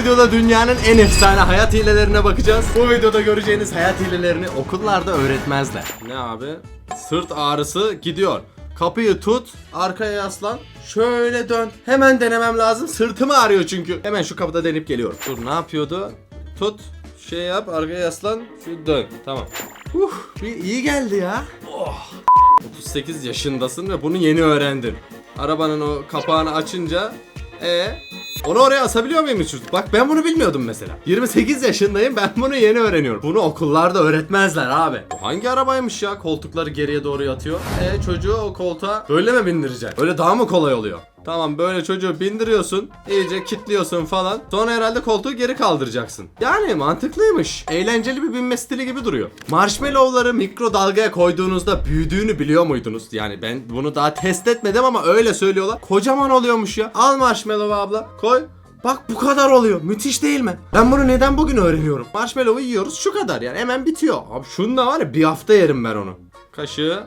videoda dünyanın en efsane hayat hilelerine bakacağız. Bu videoda göreceğiniz hayat hilelerini okullarda öğretmezler. Ne abi? Sırt ağrısı gidiyor. Kapıyı tut, arkaya yaslan, şöyle dön. Hemen denemem lazım. Sırtımı ağrıyor çünkü. Hemen şu kapıda denip geliyorum. Dur ne yapıyordu? Tut, şey yap, arkaya yaslan, şu dön. Tamam. Uh, iyi geldi ya. Oh. 38 yaşındasın ve bunu yeni öğrendin. Arabanın o kapağını açınca e onu oraya asabiliyor muyum çocuk? Bak ben bunu bilmiyordum mesela. 28 yaşındayım ben bunu yeni öğreniyorum. Bunu okullarda öğretmezler abi. Bu hangi arabaymış ya? Koltukları geriye doğru yatıyor. E çocuğu o koltuğa böyle mi bindireceksin? Öyle daha mı kolay oluyor? Tamam böyle çocuğu bindiriyorsun, iyice kilitliyorsun falan. Sonra herhalde koltuğu geri kaldıracaksın. Yani mantıklıymış. Eğlenceli bir binme stili gibi duruyor. Marshmallowları mikrodalgaya koyduğunuzda büyüdüğünü biliyor muydunuz? Yani ben bunu daha test etmedim ama öyle söylüyorlar. Kocaman oluyormuş ya. Al marshmallow abla, koy. Bak bu kadar oluyor. Müthiş değil mi? Ben bunu neden bugün öğreniyorum? Marshmallow'u yiyoruz şu kadar yani hemen bitiyor. Abi şununla var ya bir hafta yerim ben onu. Kaşığı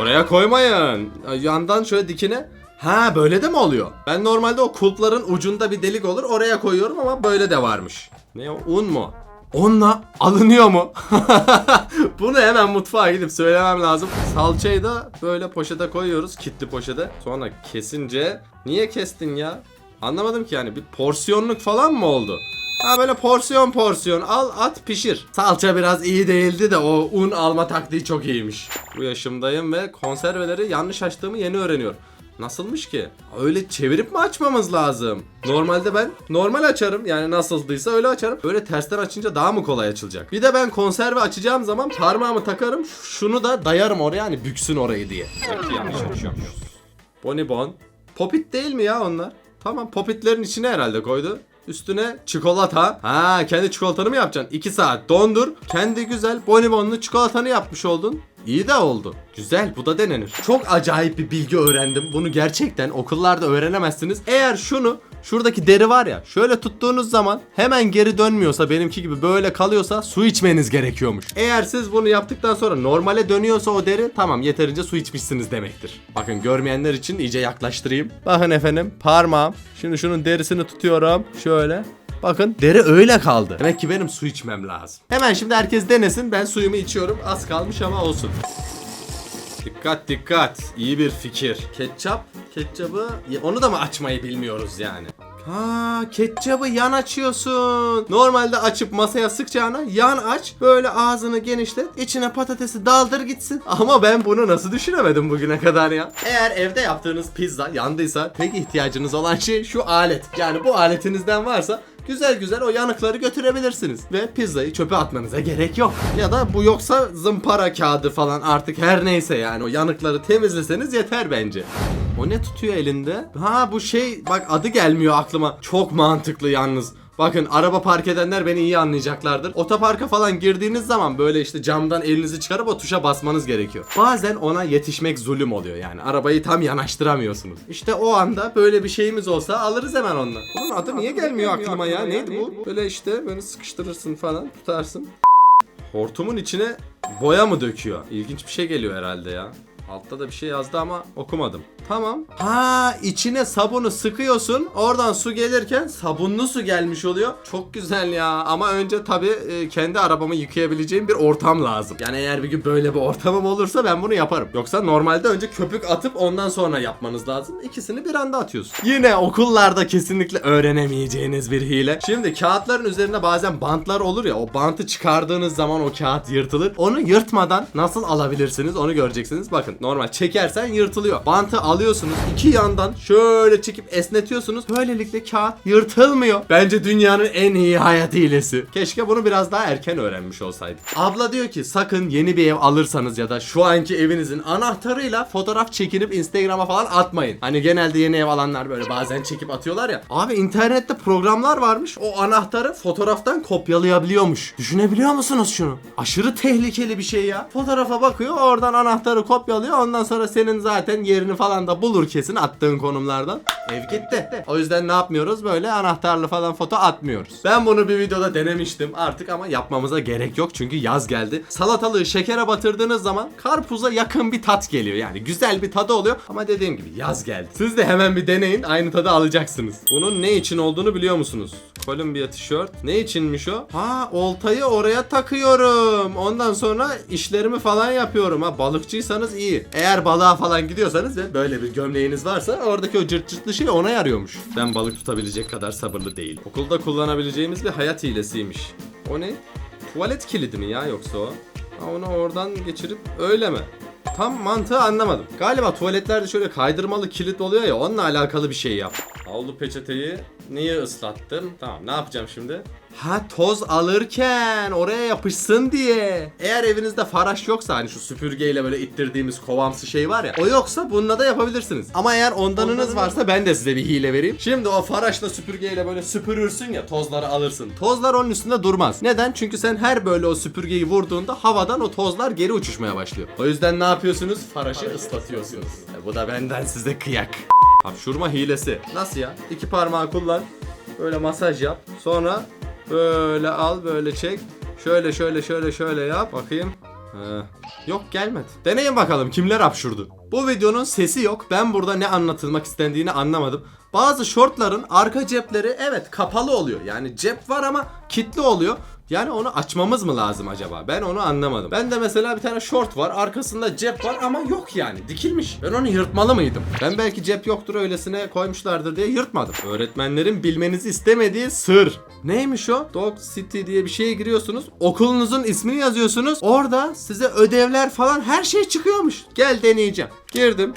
oraya koymayın. Yandan şöyle dikine. Ha böyle de mi oluyor? Ben normalde o kulpların ucunda bir delik olur oraya koyuyorum ama böyle de varmış. Ne o? Un mu? Onunla alınıyor mu? Bunu hemen mutfağa gidip söylemem lazım. Salçayı da böyle poşete koyuyoruz. Kitli poşete. Sonra kesince niye kestin ya? Anlamadım ki yani bir porsiyonluk falan mı oldu? Ha böyle porsiyon porsiyon al at pişir. Salça biraz iyi değildi de o un alma taktiği çok iyiymiş. Bu yaşımdayım ve konserveleri yanlış açtığımı yeni öğreniyorum. Nasılmış ki? Öyle çevirip mi açmamız lazım? Normalde ben normal açarım. Yani nasıldıysa öyle açarım. Böyle tersten açınca daha mı kolay açılacak? Bir de ben konserve açacağım zaman parmağımı takarım. Şunu da dayarım oraya hani büksün orayı diye. Yanlış. Bonibon. Popit değil mi ya onlar? Tamam popitlerin içine herhalde koydu. Üstüne çikolata. Ha kendi çikolatanı mı yapacaksın? 2 saat dondur. Kendi güzel bonibonlu çikolatanı yapmış oldun. İyi de oldu. Güzel bu da denenir. Çok acayip bir bilgi öğrendim. Bunu gerçekten okullarda öğrenemezsiniz. Eğer şunu şuradaki deri var ya şöyle tuttuğunuz zaman hemen geri dönmüyorsa benimki gibi böyle kalıyorsa su içmeniz gerekiyormuş. Eğer siz bunu yaptıktan sonra normale dönüyorsa o deri tamam yeterince su içmişsiniz demektir. Bakın görmeyenler için iyice yaklaştırayım. Bakın efendim parmağım. Şimdi şunun derisini tutuyorum. Şöyle. Bakın deri öyle kaldı. Demek ki benim su içmem lazım. Hemen şimdi herkes denesin. Ben suyumu içiyorum. Az kalmış ama olsun. Dikkat dikkat. İyi bir fikir. Ketçap. Ketçabı onu da mı açmayı bilmiyoruz yani? Ha, ketçabı yan açıyorsun. Normalde açıp masaya sıkacağına yan aç. Böyle ağzını genişlet. içine patatesi daldır gitsin. Ama ben bunu nasıl düşünemedim bugüne kadar ya? Eğer evde yaptığınız pizza yandıysa tek ihtiyacınız olan şey şu alet. Yani bu aletinizden varsa güzel güzel o yanıkları götürebilirsiniz. Ve pizzayı çöpe atmanıza gerek yok. Ya da bu yoksa zımpara kağıdı falan artık her neyse yani o yanıkları temizleseniz yeter bence. O ne tutuyor elinde? Ha bu şey bak adı gelmiyor aklıma. Çok mantıklı yalnız. Bakın araba park edenler beni iyi anlayacaklardır. Otoparka falan girdiğiniz zaman böyle işte camdan elinizi çıkarıp o tuşa basmanız gerekiyor. Bazen ona yetişmek zulüm oluyor yani. Arabayı tam yanaştıramıyorsunuz. İşte o anda böyle bir şeyimiz olsa alırız hemen onunla. Bunun adı niye gelmiyor aklıma ya? Neydi bu? Böyle işte böyle sıkıştırırsın falan tutarsın. Hortumun içine boya mı döküyor? İlginç bir şey geliyor herhalde ya. Altta da bir şey yazdı ama okumadım. Tamam. Ha içine sabunu sıkıyorsun. Oradan su gelirken sabunlu su gelmiş oluyor. Çok güzel ya. Ama önce tabii e, kendi arabamı yıkayabileceğim bir ortam lazım. Yani eğer bir gün böyle bir ortamım olursa ben bunu yaparım. Yoksa normalde önce köpük atıp ondan sonra yapmanız lazım. İkisini bir anda atıyorsun. Yine okullarda kesinlikle öğrenemeyeceğiniz bir hile. Şimdi kağıtların üzerinde bazen bantlar olur ya. O bantı çıkardığınız zaman o kağıt yırtılır. Onu yırtmadan nasıl alabilirsiniz onu göreceksiniz. Bakın normal çekersen yırtılıyor. Bantı alıyorsunuz iki yandan şöyle çekip esnetiyorsunuz. Böylelikle kağıt yırtılmıyor. Bence dünyanın en iyi hayat hilesi. Keşke bunu biraz daha erken öğrenmiş olsaydık. Abla diyor ki sakın yeni bir ev alırsanız ya da şu anki evinizin anahtarıyla fotoğraf çekinip Instagram'a falan atmayın. Hani genelde yeni ev alanlar böyle bazen çekip atıyorlar ya. Abi internette programlar varmış. O anahtarı fotoğraftan kopyalayabiliyormuş. Düşünebiliyor musunuz şunu? Aşırı tehlikeli bir şey ya. Fotoğrafa bakıyor oradan anahtarı kopyalıyor. Ondan sonra senin zaten yerini falan da bulur kesin attığın konumlardan. Ev gitti. O yüzden ne yapmıyoruz? Böyle anahtarlı falan foto atmıyoruz. Ben bunu bir videoda denemiştim artık ama yapmamıza gerek yok çünkü yaz geldi. Salatalığı şekere batırdığınız zaman karpuza yakın bir tat geliyor. Yani güzel bir tadı oluyor ama dediğim gibi yaz geldi. Siz de hemen bir deneyin aynı tadı alacaksınız. Bunun ne için olduğunu biliyor musunuz? Columbia tişört. Ne içinmiş o? Ha oltayı oraya takıyorum. Ondan sonra işlerimi falan yapıyorum. Ha balıkçıysanız iyi. Eğer balığa falan gidiyorsanız ve böyle bir gömleğiniz varsa oradaki o cırt cırtlı şey ona yarıyormuş. Ben balık tutabilecek kadar sabırlı değil. Okulda kullanabileceğimiz bir hayat hilesiymiş. O ne? Tuvalet kilidi mi ya yoksa o? Ha onu oradan geçirip öyle mi? Tam mantığı anlamadım. Galiba tuvaletlerde şöyle kaydırmalı kilit oluyor ya onunla alakalı bir şey yap. Havlu peçeteyi niye ıslattım? Tamam ne yapacağım şimdi? Ha toz alırken oraya yapışsın diye. Eğer evinizde faraş yoksa hani şu süpürgeyle böyle ittirdiğimiz kovamsı şey var ya. O yoksa bununla da yapabilirsiniz. Ama eğer ondanınız varsa ben de size bir hile vereyim. Şimdi o faraşla süpürgeyle böyle süpürürsün ya tozları alırsın. Tozlar onun üstünde durmaz. Neden? Çünkü sen her böyle o süpürgeyi vurduğunda havadan o tozlar geri uçuşmaya başlıyor. O yüzden ne yapıyorsunuz? Faraşı ıslatıyorsunuz. E, bu da benden size kıyak. Hapşurma hilesi. Nasıl ya? İki parmağı kullan. Böyle masaj yap. Sonra böyle al böyle çek. Şöyle şöyle şöyle şöyle yap. Bakayım. He. Yok gelmedi. Deneyin bakalım kimler hapşurdu. Bu videonun sesi yok. Ben burada ne anlatılmak istendiğini anlamadım. Bazı şortların arka cepleri evet kapalı oluyor. Yani cep var ama kilitli oluyor. Yani onu açmamız mı lazım acaba? Ben onu anlamadım. Ben de mesela bir tane short var. Arkasında cep var ama yok yani. Dikilmiş. Ben onu yırtmalı mıydım? Ben belki cep yoktur öylesine koymuşlardır diye yırtmadım. Öğretmenlerin bilmenizi istemediği sır. Neymiş o? Dog City diye bir şeye giriyorsunuz. Okulunuzun ismini yazıyorsunuz. Orada size ödevler falan her şey çıkıyormuş. Gel deneyeceğim. Girdim.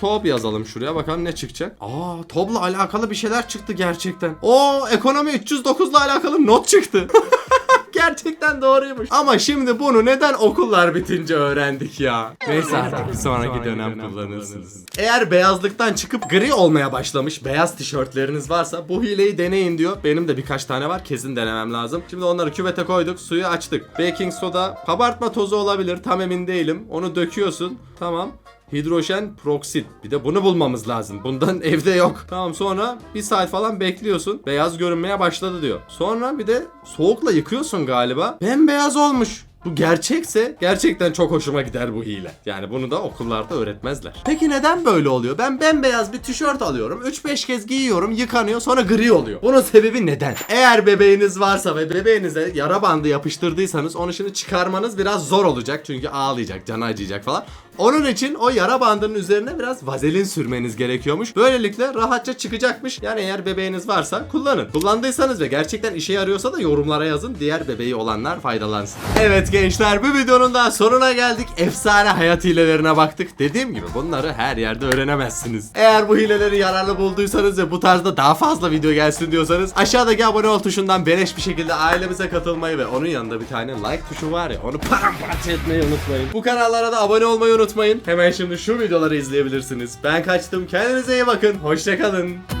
Top yazalım şuraya bakalım ne çıkacak. Aa TOB'la alakalı bir şeyler çıktı gerçekten. Oo ekonomi 309'la alakalı not çıktı. Gerçekten doğruymuş. Ama şimdi bunu neden okullar bitince öğrendik ya? Neyse artık bir sonraki dönem kullanırsınız. Eğer beyazlıktan çıkıp gri olmaya başlamış beyaz tişörtleriniz varsa bu hileyi deneyin diyor. Benim de birkaç tane var kesin denemem lazım. Şimdi onları küvete koyduk suyu açtık. Baking soda kabartma tozu olabilir tam emin değilim. Onu döküyorsun. Tamam. Hidrojen proksit. Bir de bunu bulmamız lazım. Bundan evde yok. Tamam sonra bir saat falan bekliyorsun. Beyaz görünmeye başladı diyor. Sonra bir de soğukla yıkıyorsun galiba. Bembeyaz olmuş. Bu gerçekse gerçekten çok hoşuma gider bu hile. Yani bunu da okullarda öğretmezler. Peki neden böyle oluyor? Ben bembeyaz bir tişört alıyorum. 3-5 kez giyiyorum, yıkanıyor, sonra gri oluyor. Bunun sebebi neden? Eğer bebeğiniz varsa ve bebeğinize yara bandı yapıştırdıysanız onu şimdi çıkarmanız biraz zor olacak. Çünkü ağlayacak, canı acıyacak falan. Onun için o yara bandının üzerine biraz vazelin sürmeniz gerekiyormuş. Böylelikle rahatça çıkacakmış. Yani eğer bebeğiniz varsa kullanın. Kullandıysanız ve gerçekten işe yarıyorsa da yorumlara yazın. Diğer bebeği olanlar faydalansın. Evet gençler bu videonun daha sonuna geldik. Efsane hayat hilelerine baktık. Dediğim gibi bunları her yerde öğrenemezsiniz. Eğer bu hileleri yararlı bulduysanız ve bu tarzda daha fazla video gelsin diyorsanız aşağıdaki abone ol tuşundan beleş bir şekilde ailemize katılmayı ve onun yanında bir tane like tuşu var ya onu paramparça etmeyi unutmayın. Bu kanallara da abone olmayı unutmayın. Hemen şimdi şu videoları izleyebilirsiniz. Ben kaçtım. Kendinize iyi bakın. Hoşçakalın.